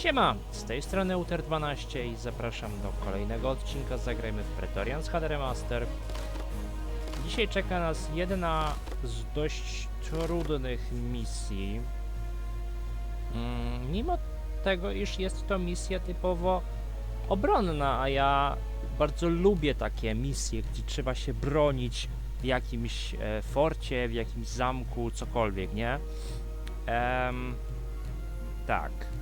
Siema, z tej strony Uter12 i zapraszam do kolejnego odcinka Zagrajmy w Praetorians HD Remaster. Dzisiaj czeka nas jedna z dość trudnych misji. Mm, mimo tego, iż jest to misja typowo obronna, a ja bardzo lubię takie misje, gdzie trzeba się bronić w jakimś e, forcie, w jakimś zamku, cokolwiek, nie? Em, tak.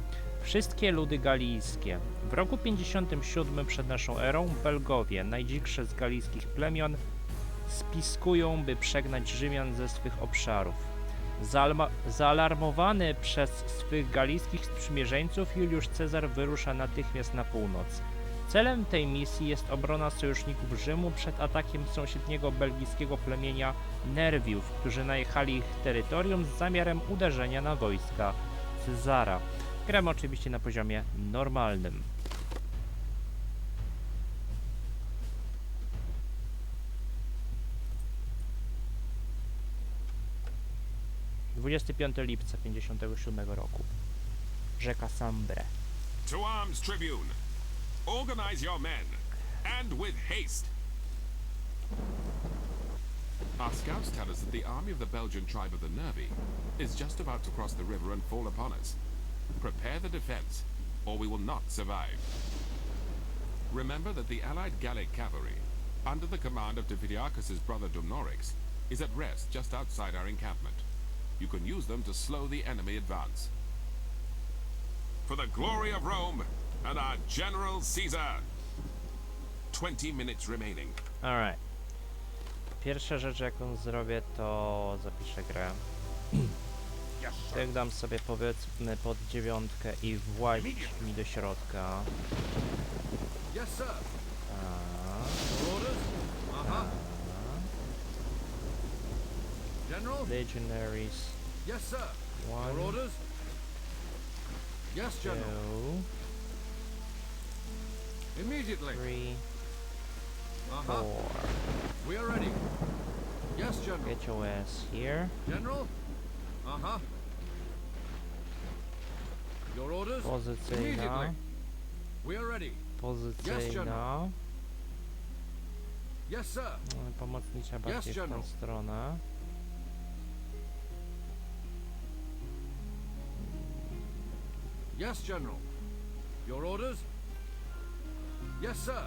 Wszystkie ludy galijskie. W roku 57 przed naszą erą Belgowie, najdziksze z galijskich plemion, spiskują, by przegnać Rzymian ze swych obszarów. Zaalarmowany przez swych galijskich sprzymierzeńców, Juliusz Cezar wyrusza natychmiast na północ. Celem tej misji jest obrona sojuszników Rzymu przed atakiem sąsiedniego belgijskiego plemienia Nerwiów, którzy najechali ich terytorium z zamiarem uderzenia na wojska Cezara. Gramy oczywiście na poziomie normalnym. Dwudziesty piąty lipca 57 roku. Rzeka Sambre. To arms, Tribune! Organize your men, and with haste! Our scouts tell us that the army of the Belgian tribe of the Nervi is just about to cross the river and fall upon us. Prepare the defense, or we will not survive. Remember that the allied Gallic cavalry, under the command of Dividiacus's brother Dumnorix, is at rest just outside our encampment. You can use them to slow the enemy advance. For the glory of Rome and our General Caesar! 20 minutes remaining. Alright. Pierwsza rzecz jaką zrobię to zapiszę grę. Tak dam sobie powiedzmy pod dziewiątkę i włazić mi do środka. Tak. General? Legionaries. Yes, sir. One, orders? Yes, General. two, Immediately. three, Uh-huh. four. We are ready. Yes, General. Get your ass here. General? Uh-huh. Your orders? Pozycyjna. Immediately. We are ready. Pozycyjna. Yes, sir. Pomocnicza bardziej w tą stronę. Yes, General. Your orders? Yes, sir.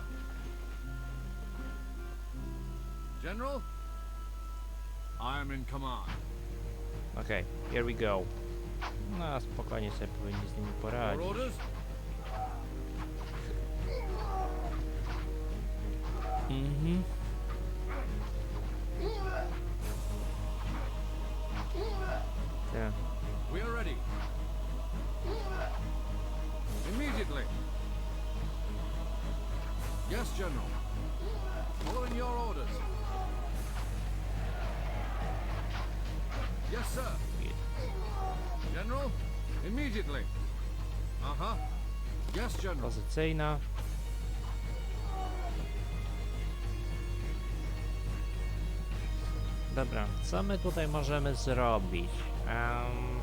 General? I am in command. Okej, here we go. No, spokojnie sobie powinni z nimi poradzić. Mhm. Tak. We are ready. Immediately. Yes, General. Following your orders. Yes, sir. General, immediately. Uh-huh. Yes, General. Pozycyjna. Dobra, co my tutaj możemy zrobić? Um...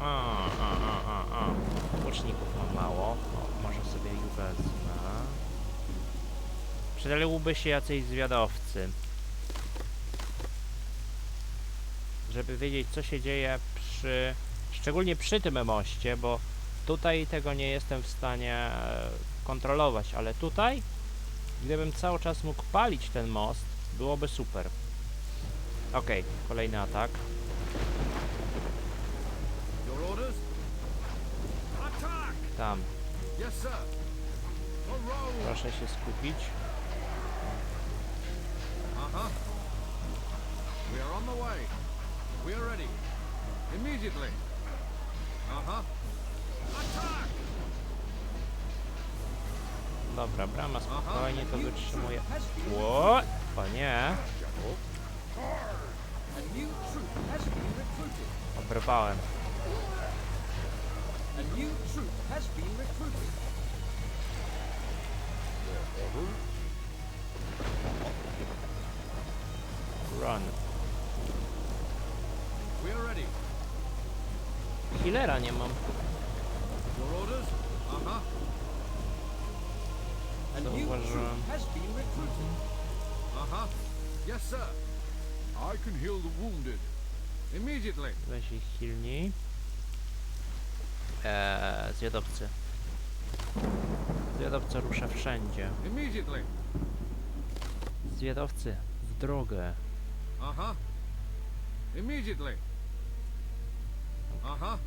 A, a, a, a, a. Łuczników mam mało. O, może sobie ich wezmę. Przydaliłoby się jacyś zwiadowcy. Żeby wiedzieć, co się dzieje przy... Szczególnie przy tym moście, bo tutaj tego nie jestem w stanie e, kontrolować, ale tutaj, gdybym cały czas mógł palić ten most, byłoby super. Okej, kolejny atak. Tam, proszę się skupić. Uh-huh. We are on the way. Immediately. Uh-huh. Attack! Dobra, brama spokojnie to wytrzymuje. Ło! O nie, recruited. Run. We are ready. Healera nie mam. Zauważyłem. Weź ich healnij. Eee, zwiadowcy. Zwiadowca rusza wszędzie. Immediately. Zwiadowcy, w drogę. Uh-huh. Immediately. Uh-huh.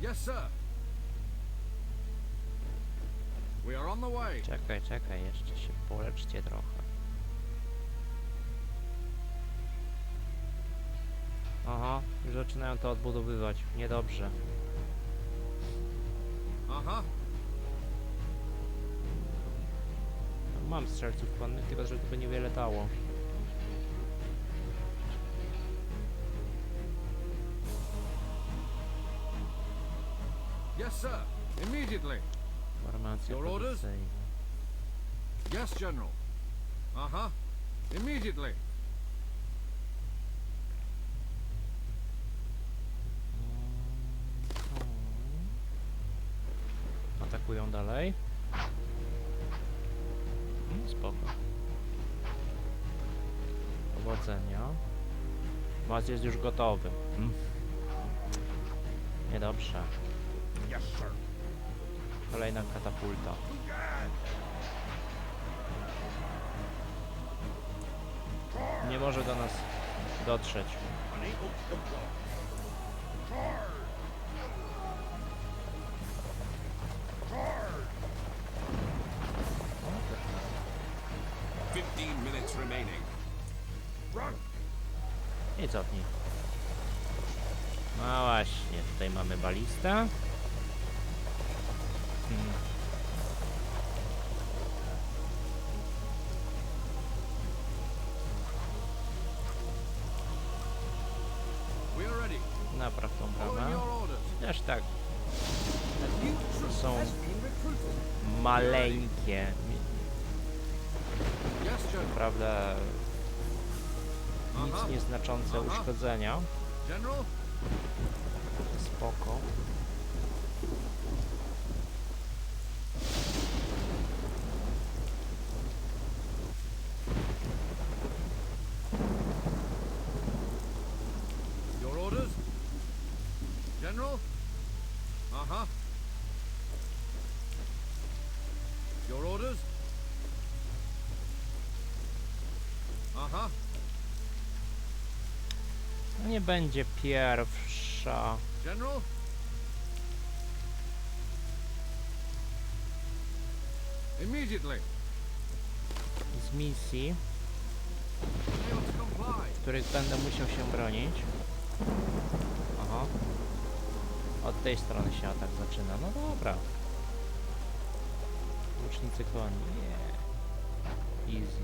Yes, sir. We are on the way. Czekaj, czekaj, jeszcze się poleczcie trochę. Aha, już zaczynają to odbudowywać. Niedobrze. Uh-huh. Mam strzelców konnych, tylko że to by niewiele dało. Yes, sir. Immediately. Your orders? Yes, General. Uh-huh. Immediately. Atakują dalej. Mm, Spoko. Powodzenia. Mas jest już gotowy. Mm. Niedobrze. Kolejna katapulta. Nie może do nas dotrzeć. I cofnij. No właśnie, tutaj mamy balistę. Nic nieznaczące uszkodzenia. Spoko. Będzie pierwsza. General? Immediately. z misji, których będę musiał się bronić. Aha. Od tej strony się atak zaczyna. No dobra. Łucznicy koni. Yeah. Easy.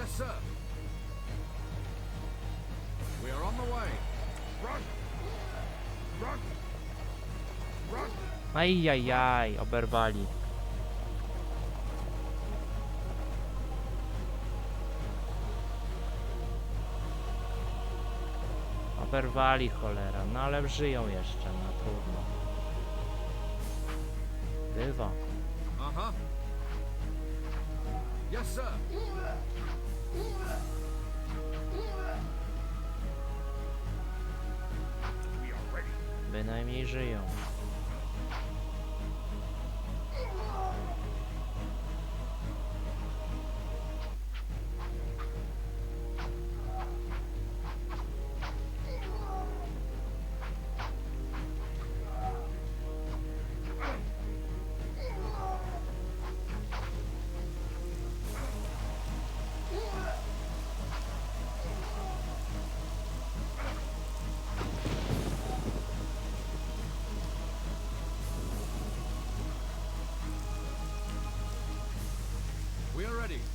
Yes, sir. We are on the way. Run! Run! Run! Ajajaj, oberwali. Oberwali cholera, no ale żyją jeszcze, no trudno. Bywa. Uh-huh. Yes, sir. Bynajmniej żyją. We are ready.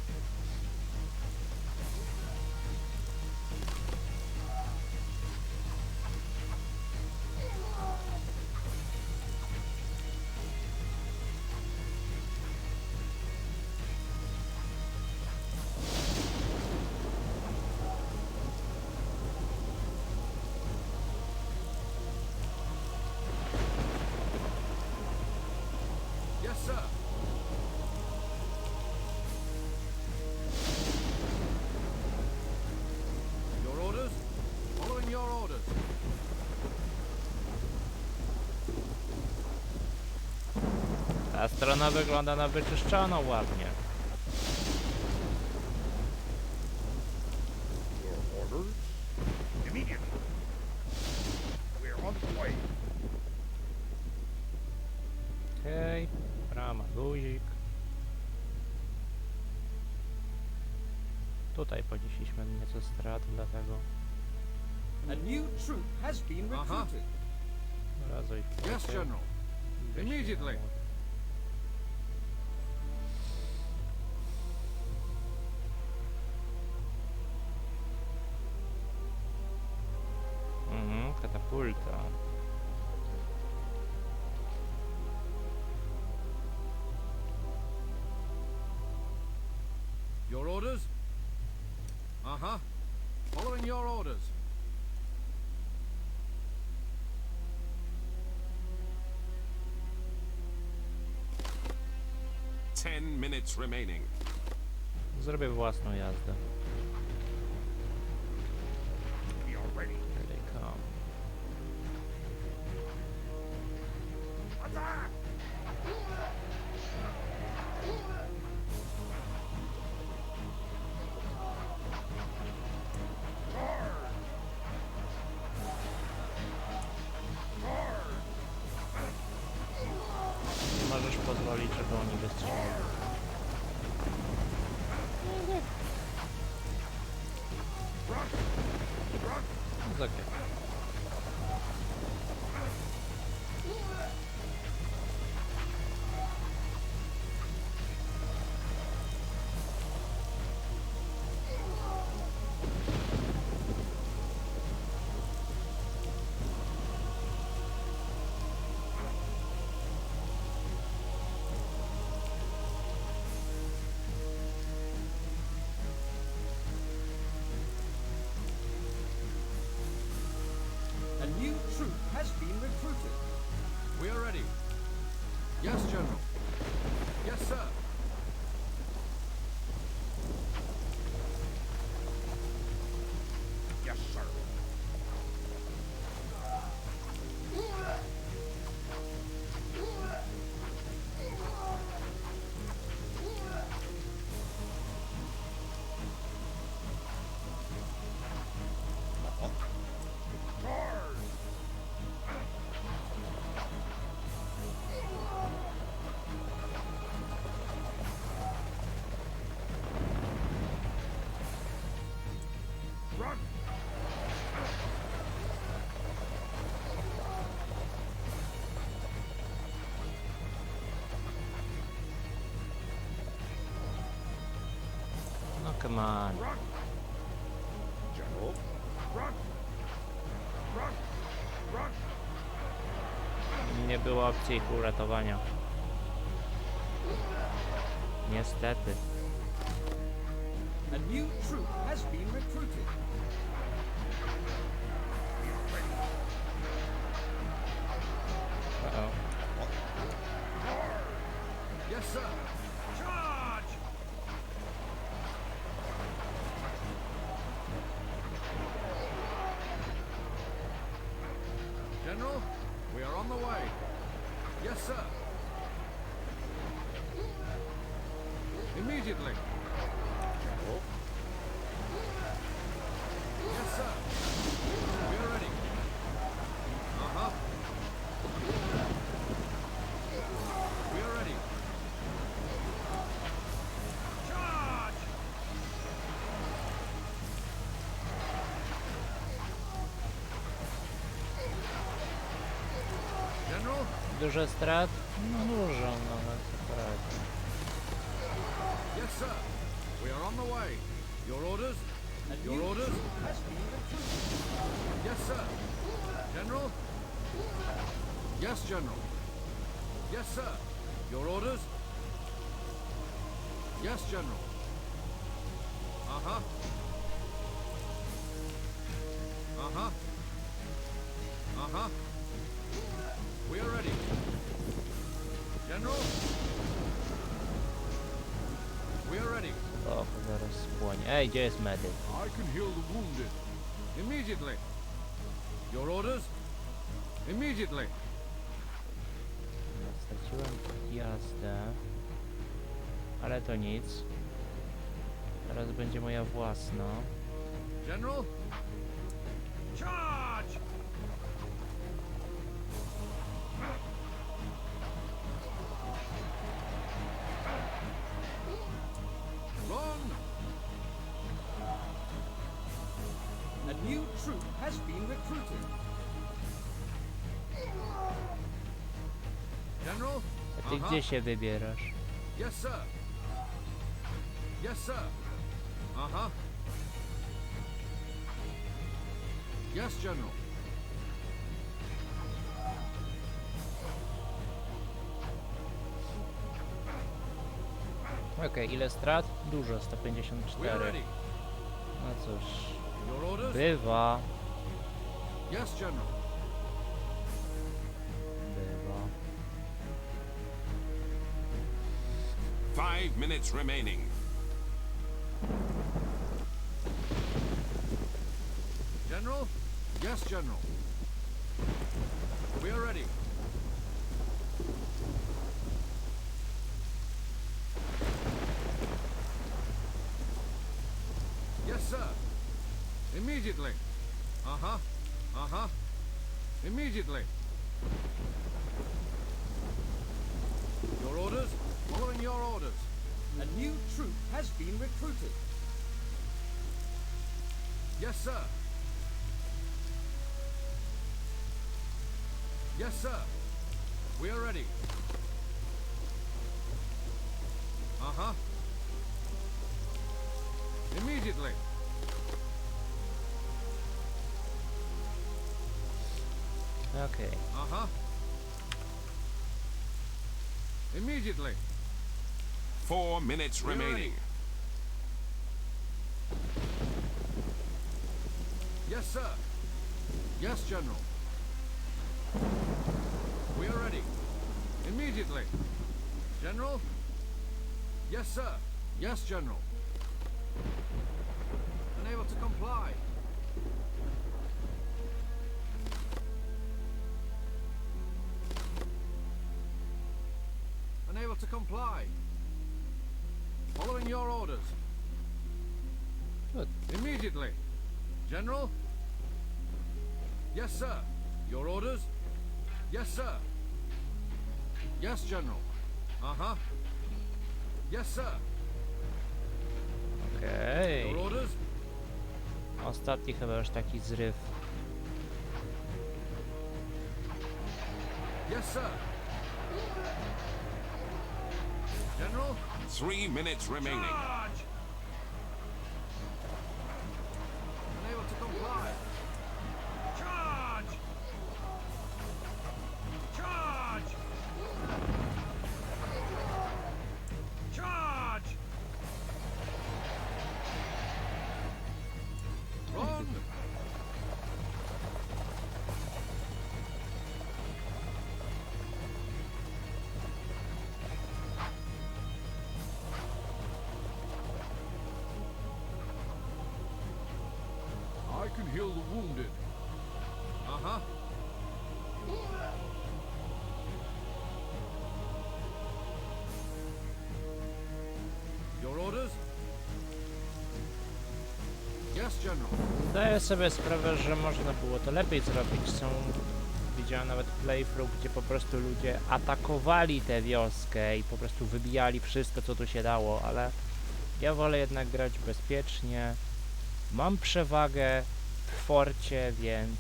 Ta strona wygląda na wyczyszczoną ładnie. Okej, brama, guzik. Tutaj ponieśliśmy nieco strat, dlatego A new troop has been recruited. Yes. General. Immediately. Orders? Uh-huh. Following your orders. Ten minutes remaining. Zrobię własną jazdę. We are ready. Here they come. Attack! Come on. Nie było opcji ich uratowania. Niestety. A new troop has been recruited. Uh-oh. Yes, sir. Duże strat? No dużo, no ale co poradzi. yes, sir. We are on the way. Your orders? Your orders? Yes, sir. General? Yes, General. Yes, sir. Your orders? Yes, General. Uh-huh. Uh-huh. Uh-huh. Ej, gdzie jest medyk? I can heal the wounded. Immediately. Your orders? Immediately. Straciłem jazdę. Ale to nic. Teraz będzie moja własna. General? Charge! Gdzie się wybierasz? Yes, sir. Yes, sir. Uh-huh. Yes, General. Okej, ile strat? Dużo, We're 154. ready. No cóż, Your orders? bywa, Yes, General. Five minutes remaining. General? Yes, General. We are ready. Yes, sir. Immediately. Uh-huh. Uh-huh. Immediately. Your orders? Following your orders. A new troop has been recruited. Yes, sir. Yes, sir. We are ready. Uh-huh. Immediately. Okay. Uh-huh. Immediately. Four minutes We're ready. remaining. Yes, sir. Yes, General. We are ready. Immediately. General? Yes, sir. Yes, General. Unable to comply. Unable to comply. Following your orders. Good. Immediately. General? Yes, sir. Your orders? Yes, sir. Yes, General. Uh-huh. Yes, sir. okej. Your orders? Ostatni chyba już taki zryw. Yes, sir. General? Three minutes remaining. Heal the wounded. Uh-huh. Your orders? Yes, General. Zdaję sobie sprawę, że można było to lepiej zrobić. Są, widziałem nawet playthrough, gdzie po prostu ludzie atakowali tę wioskę i po prostu wybijali wszystko, co tu się dało, ale ja wolę jednak grać bezpiecznie. Mam przewagę forcie, więc...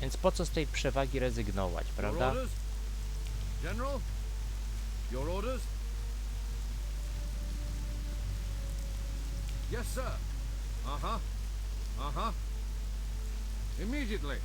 Więc po co z tej przewagi rezygnować, prawda? General? Your orders? Yes, sir. Uh-huh. Uh-huh. Immediately.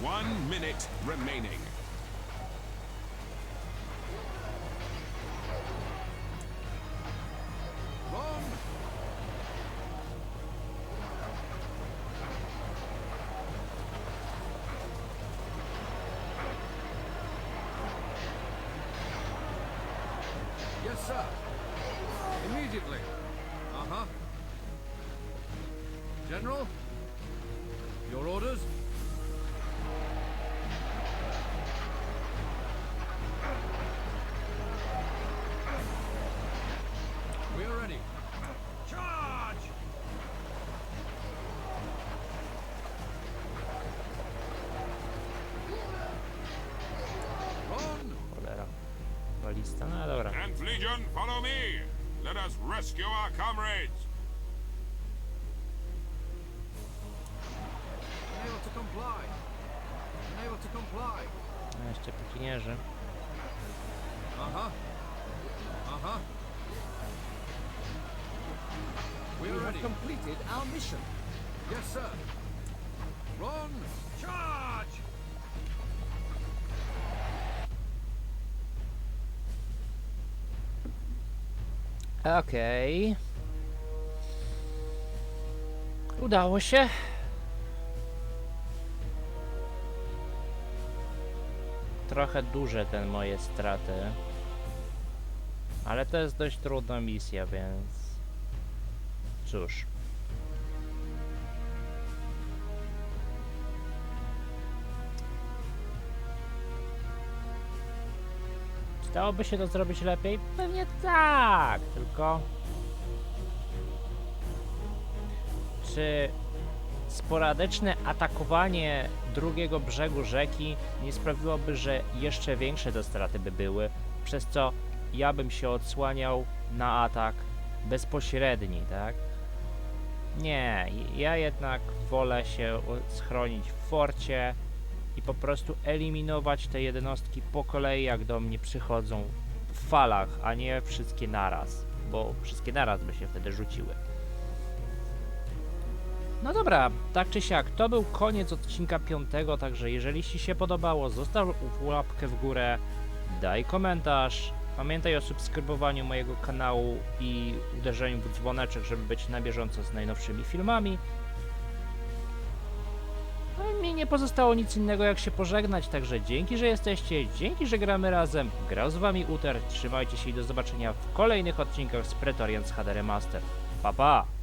One minute remaining. 10th Legion, follow me. Let us rescue our comrades. Unable to comply. Unable to comply. No, jeszcze pikinierzy. Uh-huh. Uh-huh. We We have ready. completed our mission. Yes, sir. Run! Okej. Udało się. Trochę duże te moje straty. Ale to jest dość trudna misja, więc... Cóż. Czy dałoby się to zrobić lepiej? Pewnie tak, tylko... Czy sporadyczne atakowanie drugiego brzegu rzeki nie sprawiłoby, że jeszcze większe te straty by były, przez co ja bym się odsłaniał na atak bezpośredni, tak? Nie, ja jednak wolę się schronić w forcie i po prostu eliminować te jednostki po kolei, jak do mnie przychodzą w falach, a nie wszystkie naraz, bo wszystkie naraz by się wtedy rzuciły. No dobra, tak czy siak, to był koniec odcinka piątego, także jeżeli Ci się podobało, zostaw łapkę w górę, daj komentarz, pamiętaj o subskrybowaniu mojego kanału i uderzeniu w dzwoneczek, żeby być na bieżąco z najnowszymi filmami. Mi nie pozostało nic innego jak się pożegnać, także dzięki, że jesteście, dzięki, że gramy razem, grał z Wami Uter, trzymajcie się i do zobaczenia w kolejnych odcinkach z Praetorians HD Remaster. Pa pa!